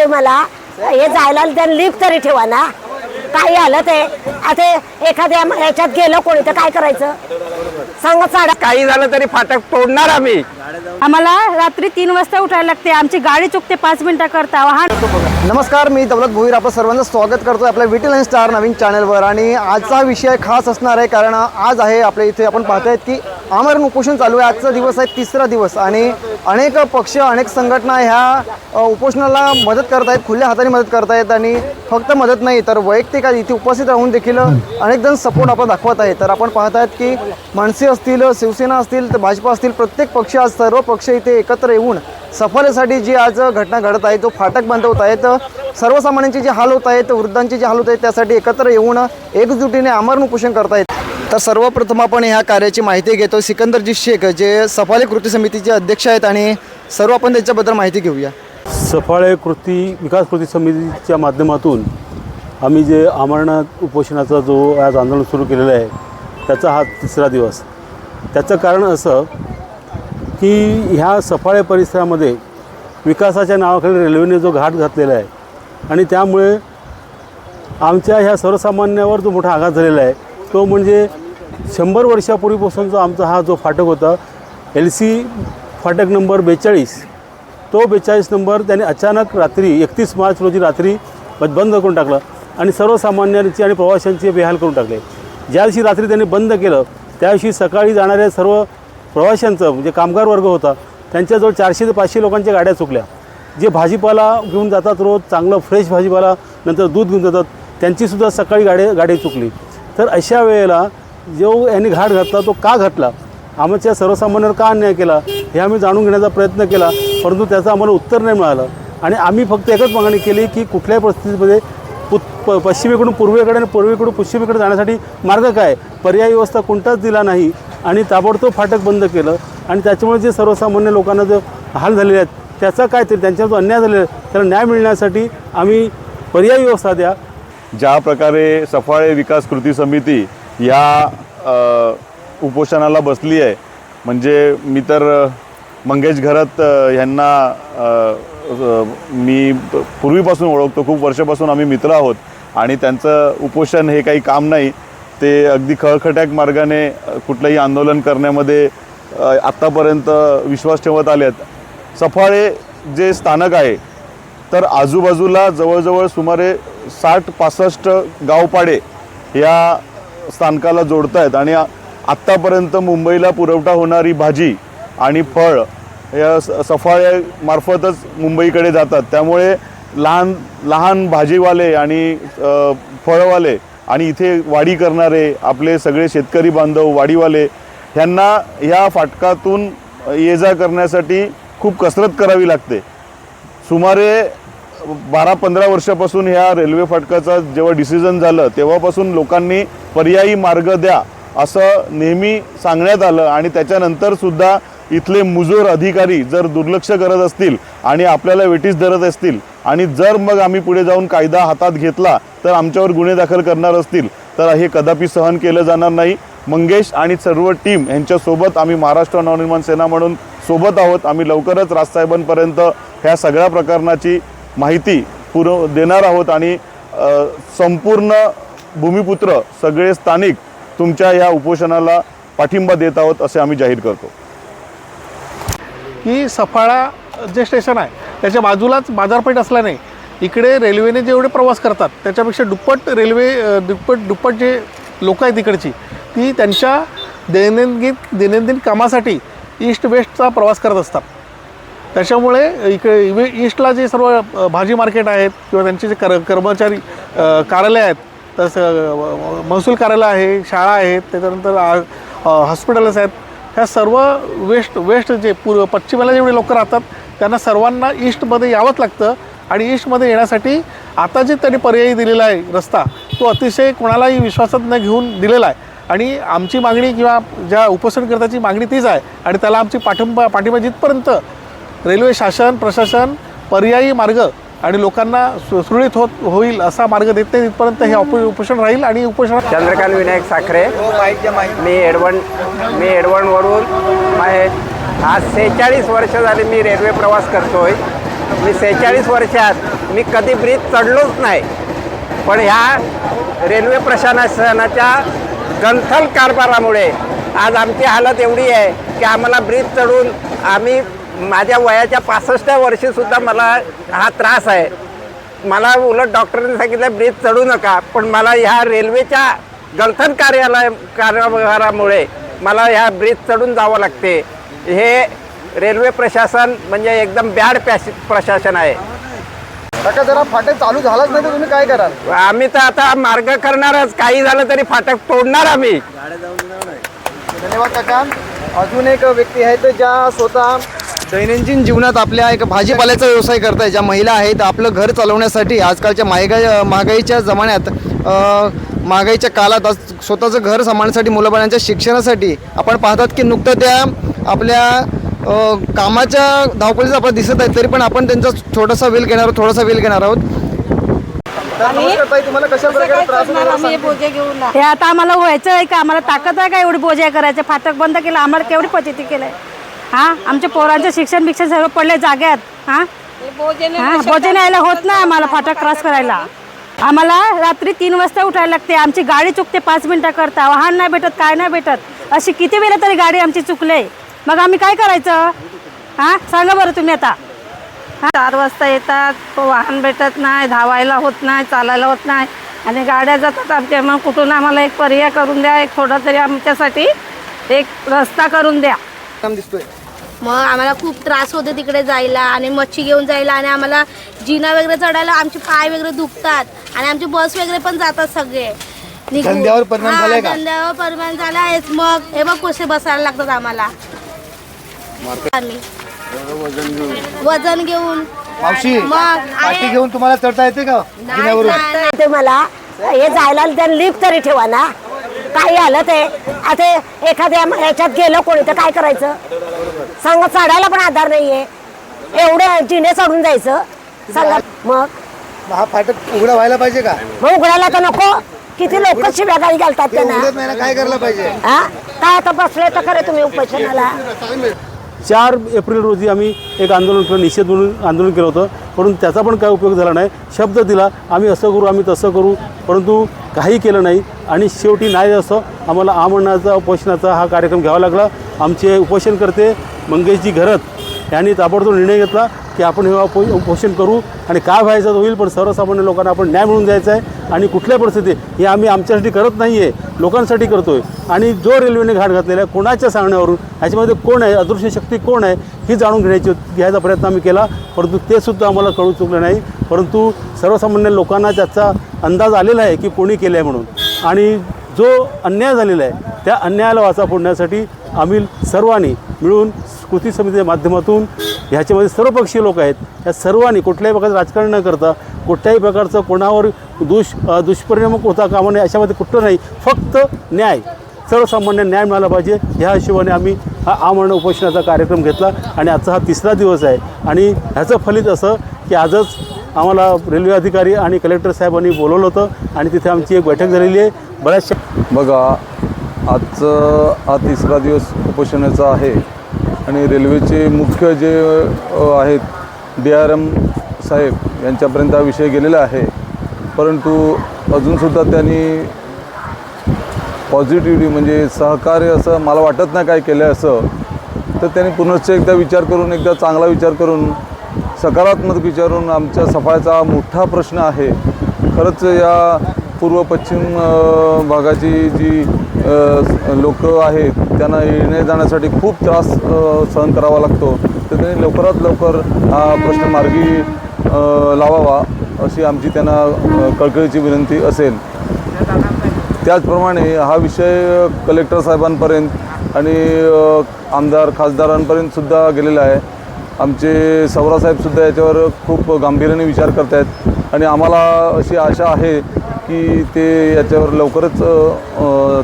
ते मला हे जायला त्यांनी लिफ्ट तरी ठेवा ना. काही आलं ते. आता एखाद्या याच्यात गेलं कोणी तर काय करायचं? सांगा साडा काही झालं तरी फाटक तोडणार आम्ही. आम्हाला रात्री तीन वाजता उठायला लागते. आमची गाडी चुकते पाच मिनिटं करता. वाहन नमस्कार मी दौलत भोईर. आपलं सर्वांचं स्वागत करतो आपल्या विटील अँड स्टार नवीन चॅनलवर आणि आजचा विषय खास असणार आहे कारण आज आहे आपल्या इथे आपण पाहतायत की आमरण उपोषण चालू आहे. आजचा दिवस आहे तिसरा दिवस आणि अनेक पक्ष अनेक संघटना ह्या उपोषणाला मदत करत आहेत खुल्या हाताने मदत करत आहेत आणि फक्त मदत नाही तर वैयक्तिक इथे उपस्थित राहून देखील अनेक जण सपोर्ट आपण दाखवत आहेत. तर आपण पाहत आहेत की मनसे असतील शिवसेना असतील तर भाजपा असतील प्रत्येक पक्ष आज सर्व पक्ष इथे एकत्र येऊन सफलेसाठी जी आज घटना घडत आहे जो फाटक बंद होत आहेत सर्वसामान्यांचे जे हाल होत आहेत वृद्धांचे जे हाल होत आहेत त्यासाठी एकत्र येऊन एकजुटीने आमरण उपोषण आहेत. तर सर्वप्रथम आपण ह्या कार्याची माहिती घेतो. सिकंदरजी शेख जे सफाळे कृती समितीचे अध्यक्ष आहेत आणि सर्व आपण त्याच्याबद्दल माहिती घेऊया. सफाळे कृती विकास कृती समितीच्या माध्यमातून आम्ही जे आमरणात उपोषणाचा जो आज आंदोलन सुरू केलेलं आहे त्याचा हा तिसरा दिवस. त्याचं कारण असं की ह्या सफाळे परिसरामध्ये विकासाच्या नावाखाली रेल्वेने जो घाट घातलेला आहे आणि त्यामुळे आमच्या ह्या सर्वसामान्यावर जो मोठा आघात झालेला आहे तो म्हणजे शंभर वर्षापूर्वीपासून जो आमचा हा जो फाटक होता एल सी फाटक नंबर बेचाळीस तो बेचाळीस नंबर त्याने अचानक रात्री एकतीस मार्च रोजी रात्री बंद करून टाकला आणि सर्वसामान्यांची आणि प्रवाशांची बेहाल करून टाकले. ज्या दिवशी रात्री त्यांनी बंद केलं त्या दिवशी सकाळी जाणाऱ्या सर्व प्रवाशांचं म्हणजे कामगार वर्ग होता त्यांच्याजवळ चारशे ते पाचशे लोकांच्या गाड्या चुकल्या. जे भाजीपाला घेऊन जातात रोज चांगलं फ्रेश भाजीपाला नंतर दूध घेऊन जातात त्यांचीसुद्धा सकाळी गाडी गाडी चुकली. तर अशा वेळेला जो यांनी घाट घातला तो का घातला? आमच्या सर्वसामान्यांवर का अन्याय केला? हे आम्ही जाणून घेण्याचा प्रयत्न केला परंतु त्याचं आम्हाला उत्तर नाही मिळालं. आणि आम्ही फक्त एकच मागणी केली की कुठल्याही परिस्थितीमध्ये पु प पश्चिमेकडून पूर्वेकडे आणि पूर्वेकडून पश्चिमेकडे जाण्यासाठी मार्ग काय? पर्यायी व्यवस्था कोणताच दिला नाही आणि ताबडतोब फाटक बंद केलं. आणि त्याच्यामुळे जे सर्वसामान्य लोकांना जो हाल झालेले आहेत त्याचा काय तरी त्यांच्यावर जो अन्याय झालेला आहे त्याला न्याय मिळण्यासाठी आम्ही पर्यायी व्यवस्था द्या. ज्या प्रकारे सफाळे विकास कृती समिती या उपोषणाला बसली आहे. म्हणजे मी तर मंगेश घरत यांना मी पूर्वीपासून ओळखतो. खूप वर्षापासून आम्ही मित्र आहोत. आणि त्यांचं उपोषण हे काही काम नाही. ते अगदी खळखट्याक मार्गाने कुठलंही आंदोलन करण्यामध्ये आत्तापर्यंत विश्वास ठेवत आलेत. सफाळे जे स्थानक आहे तर आजूबाजूला जवळजवळ सुमारे साठ पासष्ट गावपाडे या स्थानकाला जोडत आहेत आणि आत्तापर्यंत मुंबईला पुरवठा होणारी भाजी आणि फळ या स- सफाळ्यामार्फतच मुंबईकडे जातात. त्यामुळे लहान लहान भाजीवाले आणि फळवाले आणि इथे वाडी करणारे आपले सगळे शेतकरी बांधव वाडीवाले ह्यांना ह्या फाटकातून ये जा करण्यासाठी खूप कसरत करावी लागते. सुमारे बारा पंधरा वर्षापासून ह्या रेल्वे फाटकाचा जेव्हा डिसिजन झालं तेव्हापासून लोकांनी पर्यायी मार्ग द्या असं नेहमी सांगण्यात आलं आणि त्याच्यानंतर सुद्धा इथले मुजोर अधिकारी जर दुर्लक्ष करत असतील आणि आपल्याला वेटीस धरत असतील आणि जर मग आम्ही पुढे जाऊन कायदा हातात घेतला तर आमच्यावर गुन्हे दाखल करणार असतील तर हे कदापि सहन केलं जाणार नाही. मंगेश आणि सर्व टीम यांच्यासोबत आम्ही महाराष्ट्र नवनिर्माण सेना म्हणून सोबत आहोत. आम्ही लवकरच राजसाहेबांपर्यंत ह्या सगळ्या प्रकरणाची माहिती पुरव देणार आहोत आणि संपूर्ण भूमिपुत्र सगळे स्थानिक तुमच्या या उपोषणाला पाठिंबा देत आहोत असे आम्ही जाहीर करतो. की सफाळा जे स्टेशन आहे त्याच्या बाजूलाच बाजारपेठ असल्याने इकडे रेल्वेने जेवढे प्रवास करतात त्याच्यापेक्षा दुप्पट रेल्वे दुप्पट दुप्पट जे लोक आहेत इकडची ती त्यांच्या दैनंदिन दैनंदिन कामासाठी ईस्ट वेस्टचा प्रवास करत असतात. त्याच्यामुळे इकडे इवे- ईस्टला जे सर्व भाजी मार्केट आहेत किंवा त्यांचे जे कर कर्मचारी कार्यालय आहेत तसं महसूल कार्यालय आहे शाळा आहेत त्याच्यानंतर हॉस्पिटल्स आहेत. ह्या सर्व वेस्ट वेस्ट जे पूर्व पश्चिमेला जेवढे लोक राहतात त्यांना सर्वांना ईस्टमध्ये यावंच लागतं. आणि ईस्टमध्ये येण्यासाठी आता जे त्यांनी पर्यायी दिलेला आहे रस्ता तो अतिशय कोणालाही विश्वासात न घेऊन दिलेला आहे. आणि आमची मागणी किंवा ज्या उपोषणकर्त्याची मागणी तीच आहे. आणि त्याला आमची पाठिंबा पाठिंबा जिथपर्यंत रेल्वे शासन प्रशासन पर्यायी मार्ग आणि लोकांना सुरळीत होत होईल असा मार्ग देत नाही तिथपर्यंत हे उप उपोषण राहील आणि उपोषण चंद्रकांत विनायक साखरे. मी एडवण मी एडवणवरून आज सेहेचाळीस वर्ष झाली मी रेल्वे प्रवास करतोय. मी सेहेचाळीस वर्षात मी कधी ब्रिज चढलोच नाही. पण ह्या रेल्वे प्रशासनाच्या गंथल कारभारामुळे आज आमची हालत एवढी आहे की आम्हाला ब्रिज चढून आम्ही माझ्या वयाच्या पासष्ट वर्षीसुद्धा मला हा त्रास आहे. मला उलट डॉक्टरांनी सांगितलं ब्रिज चढू नका. पण मला ह्या रेल्वेच्या गंथन कार्यालय कारभारामुळे मला ह्या ब्रिज चढून जावं लागते. हे रेल्वे प्रशासन म्हणजे एकदम बॅड पॅश प्रशासन आहे. काका जरा फाटक चालू झालाच नाही तर तुम्ही काय कराल? आम्ही तर आता मार्ग करणारच. काही झालं तरी फाटक तोडणार आम्ही. धन्यवाद काका. अजून एक व्यक्ती आहेत ज्या स्वतः दैनंदिन जीवनात आपल्या एक भाजीपाल्याचा व्यवसाय करताय ज्या महिला आहेत आपलं घर चालवण्यासाठी आजकालच्या महागाई महागाईच्या जमान्यात महागाईच्या काळात आज स्वतःचं घर सांभाळण्यासाठी मुलाबाळांच्या शिक्षणासाठी आपण पाहतात की नुकतं त्या आपल्या कामाच्या धावपळीत आपण दिसत आहेत तरी पण आपण त्यांचा छोटासा वेल घेणार आहोत थोडासा वेल घेणार आहोत. हे आता आम्हाला व्हायचं आहे का? आम्हाला ताकद आहे का एवढी बोजा करायचे? फाटक बंद केलं आम्हाला केवढी पचिती केलंय? हा? आमच्या पोरांचं शिक्षण बिक्षण सर्व पडले जाग्यात. हा? हा? भोजन यायला होत नाही आम्हाला फाटक क्रॉस करायला. आम्हाला रात्री तीन वाजता उठायला लागते. आमची गाडी चुकते पाच मिनिटं करता. वाहन नाही भेटत काय नाही भेटत. अशी किती वेळा तरी गाडी आमची चुकले मग आम्ही काय करायचं? हा? सांगा बरं तुम्ही आता. चार वाजता येतात. वाहन भेटत नाही धावायला होत नाही चालायला होत नाही. आणि गाड्या जातात आमच्या. मग कुठून आम्हाला एक पर्याय करून द्या एक थोडा तरी आमच्यासाठी एक रस्ता करून द्या. दिसतोय. मग आम्हाला खूप त्रास होते तिकडे जायला आणि मच्छी घेऊन जायला आणि आम्हाला जिना वगैरे चढायला आमचे पाय वगैरे दुखतात आणि आमचे बस वगैरे पण जातात सगळे. निघून. धंद्यावर परिणाम हा, झालाय का? धंद्यावर परिणाम झाला आहेच मग हे बघ कसे बसायला लागतात आम्हाला. आम्ही. वजन घेऊन. मावशी मग पाठी आहे- घेऊन तुम्हाला चढता येते का? नाही, नाही, नाही. ते मला हे जायला त्यांनी लिफ्ट तरी ठेवा ना. काही आलं ते. आता एखाद्या ह्याच्यात गेलं कोणी तर काय करायचं? सांगा चढायला पण आधार नाहीये. एवढे जिने चढून जायचं. सांगा मग? हा फाटक उघडा व्हायला पाहिजे का? मग उघडायला तर नको. किती लोक शिव्या गाडी घालतात त्यांना? नाही ना काय करायला पाहिजे? हा? काय आता बसले तर खरे तुम्ही उपोषणाला चार एप्रिल रोजी आम्ही एक आंदोलन केलं निषेध म्हणून आंदोलन केलं होतं. परंतु त्याचा पण काय उपयोग झाला नाही. शब्द दिला आम्ही असं करू आम्ही तसं करू. परंतु काही केलं नाही. आणि शेवटी नाही असं आम्हाला आमरणाचा उपोषणाचा हा कार्यक्रम घ्यावा लागला. आमचे उपोषणकर्ते मंगेशजी घरत यांनी ताबडतोब निर्णय घेतला. की आपण हे उपो उपोषण करू आणि काय व्हायचं होईल पण सर्वसामान्य लोकांना आपण न्याय मिळून द्यायचा आहे. आणि कुठल्या परिस्थितीत हे आम्ही आमच्यासाठी करत नाही आहे लोकांसाठी करतो आहे आणि जो रेल्वेने घाट घातलेला आहे कोणाच्या सांगण्यावरून ह्याच्यामध्ये कोण आहे अदृश्य शक्ती कोण आहे ही जाणून घेण्याची घ्यायचा प्रयत्न आम्ही केला. परंतु ते सुद्धा आम्हाला कळू चुकलं नाही. परंतु सर्वसामान्य लोकांना त्याचा अंदाज आलेला आहे की कोणी केलं आहे म्हणून. आणि जो अन्याय झालेला आहे त्या अन्यायाला वाचा फोडण्यासाठी आम्ही सर्वांनी मिळून कृती समितीच्या माध्यमातून ह्याच्यामध्ये सर्वपक्षीय लोक आहेत. या सर्वांनी कुठल्याही प्रकारचं राजकारण न करता कुठल्याही प्रकारचं कोणावर दुष दुष्परिणाम होता कामा नये अशामध्ये कुठं नाही. फक्त न्याय. सर्वसामान्य न्याय मिळाला पाहिजे. ह्या हिशोबाने आम्ही हा आमरण उपोषणाचा कार्यक्रम घेतला आणि आजचा हा तिसरा दिवस आहे. आणि ह्याचं फलित असं की आजच आम्हाला रेल्वे अधिकारी आणि कलेक्टर साहेबांनी बोलवलं होतं आणि तिथे आमची एक बैठक झालेली आहे. बऱ्याचशा बघा आजचं हा तिसरा दिवस उपोषणाचा आहे. आणि रेल्वेचे मुख्य जे आहेत डी आर एम साहेब यांच्यापर्यंत हा विषय गेलेला आहे. परंतु अजूनसुद्धा त्यांनी पॉझिटिव्हली म्हणजे सहकार्य असं मला वाटत नाही काय केलं असं. तर त्यांनी पुनश्च एकदा विचार करून एकदा चांगला विचार करून सकारात्मक विचारून आमच्या सफाळ्याचा मोठा प्रश्न आहे. खरंच या पूर्व पश्चिम भागाची जी लोक आहेत त्यांना येण्या जाण्यासाठी खूप त्रास सहन करावा लागतो. तर त्यांनी लवकरात लवकर हा प्रश्न मार्गी लावावा अशी आमची त्यांना कळकळीची विनंती असेल. त्याचप्रमाणे हा विषय कलेक्टर साहेबांपर्यंत आणि आमदार खासदारांपर्यंत सुद्धा गेलेला आहे. आमचे सौरासाहेबसुद्धा याच्यावर खूप गांभीर्याने विचार करत आहेत आणि आम्हाला अशी आशा आहे की ते याच्यावर लवकरच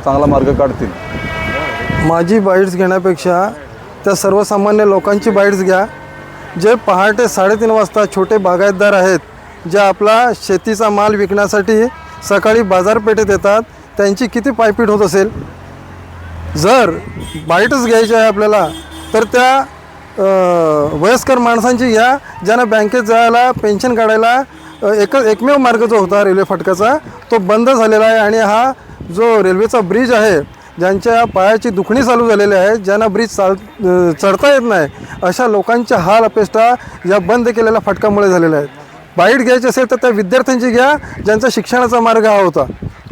चांगला मार्ग काढतील. माझी बाईट्स घेण्यापेक्षा त्या सर्वसामान्य लोकांची बाईट्स घ्या. जे पहाटे साडेतीन वाजता छोटे बागायतदार आहेत जे आपला शेतीचा माल विकण्यासाठी सकाळी बाजारपेठेत येतात त्यांची किती पायपीट होत असेल? जर बाईटच घ्यायची आहे आपल्याला तर त्या वयस्कर माणसांची घ्या ज्यांना बँकेत जायला पेन्शन काढायला एक एकमेव मार्ग जो होता रेल्वे फाटकाचा तो बंद झालेला आहे आणि हा जो रेल्वेचा ब्रिज आहे ज्यांच्या पायाची दुखणी चालू झालेली आहे ज्यांना ब्रिज चाल चढता येत नाही अशा लोकांच्या हाल अपेष्टा या बंद केलेल्या फाटकामुळे झालेल्या आहेत. बाईट घ्यायची असेल तर त्या विद्यार्थ्यांची घ्या ज्यांचा शिक्षणाचा मार्ग हा होता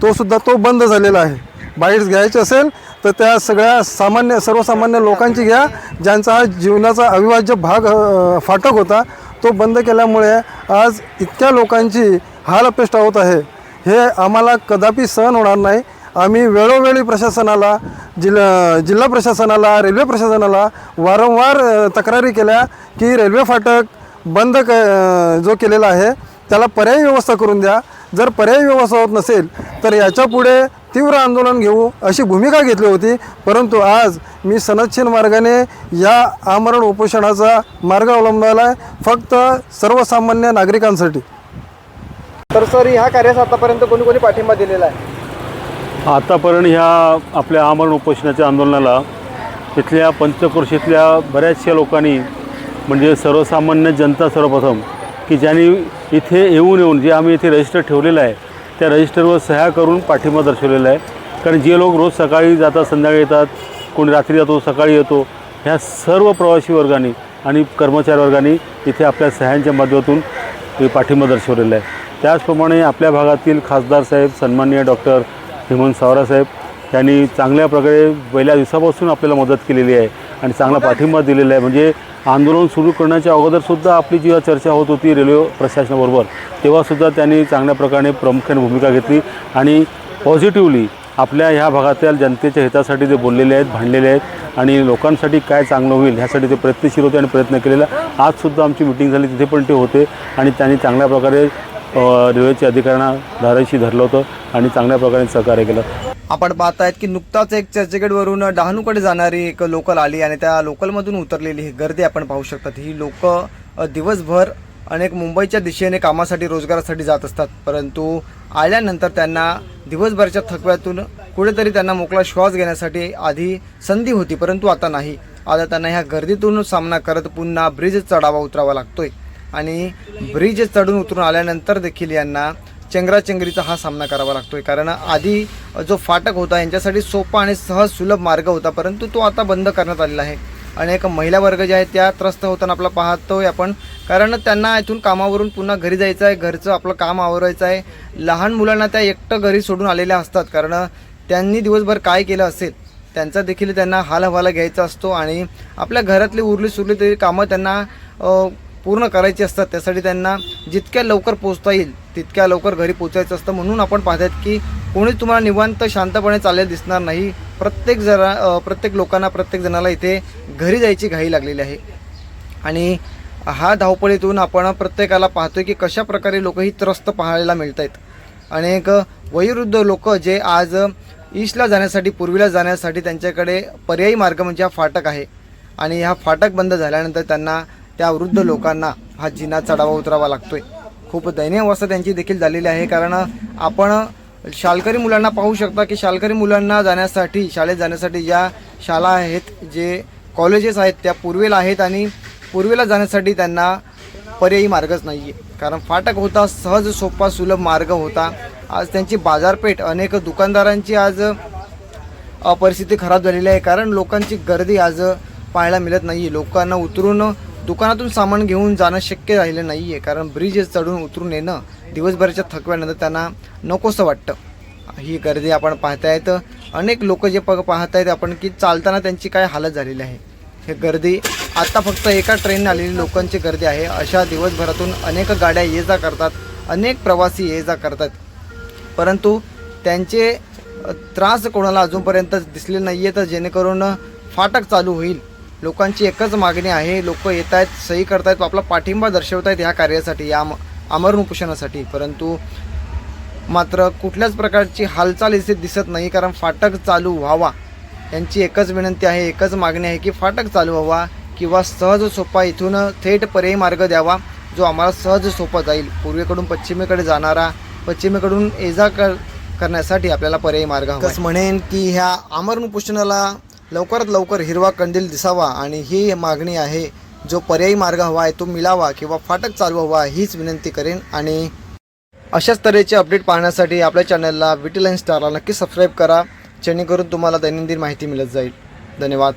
तो सुद्धा तो बंद झालेला आहे. बाईट्स घ्यायची असेल तर त्या सगळ्या सामान्य सर्वसामान्य लोकांची घ्या ज्यांचा हा जीवनाचा अविभाज्य भाग फाटक होता तो बंद केल्यामुळे आज इतक्या लोकांची हाल अपेष्टा होत आहे. हे आम्हाला कदापि सहन होणार नाही. आम्ही वेळोवेळी प्रशासनाला जिल्हा जिल्हा प्रशासनाला रेल्वे प्रशासनाला वारंवार तक्रारी केल्या की रेल्वे फाटक बंद क जो केलेला आहे त्याला पर्यायी व्यवस्था करून द्या. जर पर्यायी व्यवस्था होत नसेल तर याच्यापुढे तीव्र आंदोलन घेऊ अशी भूमिका घेतली होती. परंतु आज मी सनदशील मार्गाने या आमरण उपोषणाचा मार्ग अवलंबला आहे. फक्त सर्वसामान्य नागरिकांसाठी. तर सर ह्या कार्यास आतापर्यंत कोणी कोणी पाठिंबा दिलेला आहे? आतापर्यंत ह्या आपल्या आमरण उपोषणाच्या आंदोलनाला इथल्या पंचक्रोशीतल्या बऱ्याचशा लोकांनी म्हणजे सर्वसामान्य जनता सर्वप्रथम की ज्यांनी इथे येऊन येऊन जे आम्ही इथे रजिस्टर ठेवलेलं आहे त्या रजिस्टरवर सह्या करून पाठिंबा दर्शवलेला आहे. कारण जे लोक रोज सकाळी जातात संध्याकाळी येतात कोणी रात्री जातो सकाळी येतो ह्या सर्व प्रवासी वर्गाने आणि कर्मचारी वर्गाने इथे आपल्या सह्यांच्या माध्यमातून हे पाठिंबा दर्शवलेला आहे. त्याचप्रमाणे आपल्या भागातील खासदार साहेब सन्माननीय डॉक्टर हेमंत सावरासाहेब यांनी चांगल्या प्रकारे पहिल्या दिवसापासून आपल्याला मदत केलेली आहे आणि चांगला पाठिंबा दिलेला आहे. म्हणजे आंदोलन सुरू करण्याच्या अगोदरसुद्धा आपली जेव्हा चर्चा होत होती रेल्वे प्रशासनाबरोबर तेव्हासुद्धा त्यांनी चांगल्या प्रकारे प्रामुख्याने भूमिका घेतली आणि पॉझिटिव्हली आपल्या ह्या भागातील जनतेच्या हितासाठी ते बोललेले आहेत भांडलेले आहेत आणि लोकांसाठी काय चांगलं होईल ह्यासाठी ते प्रयत्नशील होते आणि प्रयत्न केलेला. आजसुद्धा आमची मिटिंग झाली तिथे पण ते होते आणि त्यांनी चांगल्या प्रकारे रेल्वेच्या अधिकाऱ्यांना धाराशी धरलं होतं आणि चांगल्या प्रकारे सहकार्य केलं. आपण पाहतायत की नुकताच एक चर्चगेटवरून डहाणूकडे जाणारी एक लोकल आली आणि त्या लोकलमधून उतरलेली ही गर्दी आपण पाहू शकतात. ही लोक दिवसभर अनेक मुंबईच्या दिशेने कामासाठी रोजगारासाठी जात असतात. परंतु आल्यानंतर त्यांना दिवसभरच्या थकव्यातून कुठेतरी त्यांना मोकळा श्वास घेण्यासाठी आधी संधी होती परंतु आता नाही. आता त्यांना ह्या गर्दीतून सामना करत पुन्हा ब्रिज चढावा उतरावा लागतोय. आणि ब्रिज चढून उतरून आल्यानंतर देखील यांना चेंगराचेंगरीचा हा सामना करावा लागतोय. कारण आधी जो फाटक होता यांच्यासाठी सोपा आणि सहज सुलभ मार्ग होता परंतु तो आता बंद करण्यात आलेला आहे. अनेक महिला वर्ग ज्या आहेत त्या त्रस्त होताना आपला पाहतोय आपण. कारण त्यांना इथून कामावरून पुन्हा घरी जायचं आहे घरचं आपलं काम आवरायचं आहे. लहान मुलांना त्या एकटं घरी सोडून आलेल्या असतात. कारण त्यांनी दिवसभर काय केलं असेल त्यांचा देखील त्यांना हाल हवाला घ्यायचा असतो. आणि आपल्या घरातली उरली सुरली तरी कामं त्यांना पूर्ण करायची असतात त्यासाठी त्यांना जितक्या लवकर पोचता येईल तितक्या लवकर घरी पोचायचं असतं. म्हणून आपण पाहतात की कोणीच तुम्हाला निवांत शांतपणे चाललेलं दिसणार नाही. प्रत्येक जरा प्रत्येक लोकांना प्रत्येक जणाला इथे घरी जायची घाई लागलेली आहे. आणि हा धावपळीतून आपण प्रत्येकाला पाहतो की कशा प्रकारे लोक ही त्रस्त पाहायला मिळत आहेत अनेक वयोवृद्ध लोक जे आज ईस्टला जाण्यासाठी पूर्वीला जाण्यासाठी त्यांच्याकडे पर्यायी मार्ग म्हणजे हा फाटक आहे. आणि हा फाटक बंद झाल्यानंतर त्यांना त्या वृद्ध लोकांना हा जिना चढावा उतरावा लागतोय. खूप दयनीय अवस्था त्यांची देखील झालेली आहे. कारण आपण शालकरी मुलांना पाहू शकता की शालकरी मुलांना जाण्यासाठी शाळेत जाण्यासाठी ज्या शाळा आहेत जे कॉलेजेस आहेत त्या पूर्वेला आहेत आणि पूर्वेला जाण्यासाठी त्यांना पर्यायी मार्गच नाही आहे कारण फाटक होता सहज सोपा सुलभ मार्ग होता. आज त्यांची बाजारपेठ अनेक दुकानदारांची आज परिस्थिती खराब झालेली आहे. कारण लोकांची गर्दी आज पाहायला मिळत नाही आहे लोकांना उतरून दुकानातून सामान घेऊन जाणं शक्य राहिलं नाही आहे कारण ब्रिज चढून उतरून येणं दिवसभराच्या थकव्यानंतर त्यांना नकोसं वाटतं. ही गर्दी आपण पाहतायत. अनेक लोक जे प पाहतायत आपण की चालताना त्यांची काय हालत झालेली आहे. हे गर्दी आत्ता फक्त एका ट्रेनने आलेली लोकांची गर्दी आहे. अशा दिवसभरातून अनेक गाड्या ये जा करतात अनेक प्रवासी ये जा करतात. परंतु त्यांचे त्रास कोणाला अजूनपर्यंत दिसले नाही आहे तर जेणेकरून फाटक चालू होईल. लोकांची एकच मागणी आहे लोक येत आहेत सही करतायत आपला पाठिंबा दर्शवत आहेत ह्या कार्यासाठी या आम- उपोषणासाठी परंतु मात्र कुठल्याच प्रकारची हालचाल इथे दिसत नाही कारण फाटक चालू व्हावा. यांची एकच विनंती आहे एकच मागणी आहे की फाटक चालू व्हावा किंवा सहज सोपा इथून थेट पर्यायी मार्ग द्यावा जो आम्हाला सहज सोपा जाईल. पूर्वेकडून पश्चिमेकडे जाणारा पश्चिमेकडून ये जा कर करण्यासाठी आपल्याला पर्यायी मार्ग म्हणेन की ह्या आमरण उपोषणाला लवकरात लवकर हिरवा कंदील दिसावा आणि ही मागणी आहे जो पर्यायी मार्ग हवा आहे तो मिळावा किंवा फाटक चालू हवा हीच विनंती करेन आणि अशाच तऱ्हेचे अपडेट पाहण्यासाठी आपल्या चॅनलला विटी लाईन स्टारला नक्की सबस्क्राईब करा जेणेकरून तुम्हाला दैनंदिन माहिती मिळत जाईल. धन्यवाद.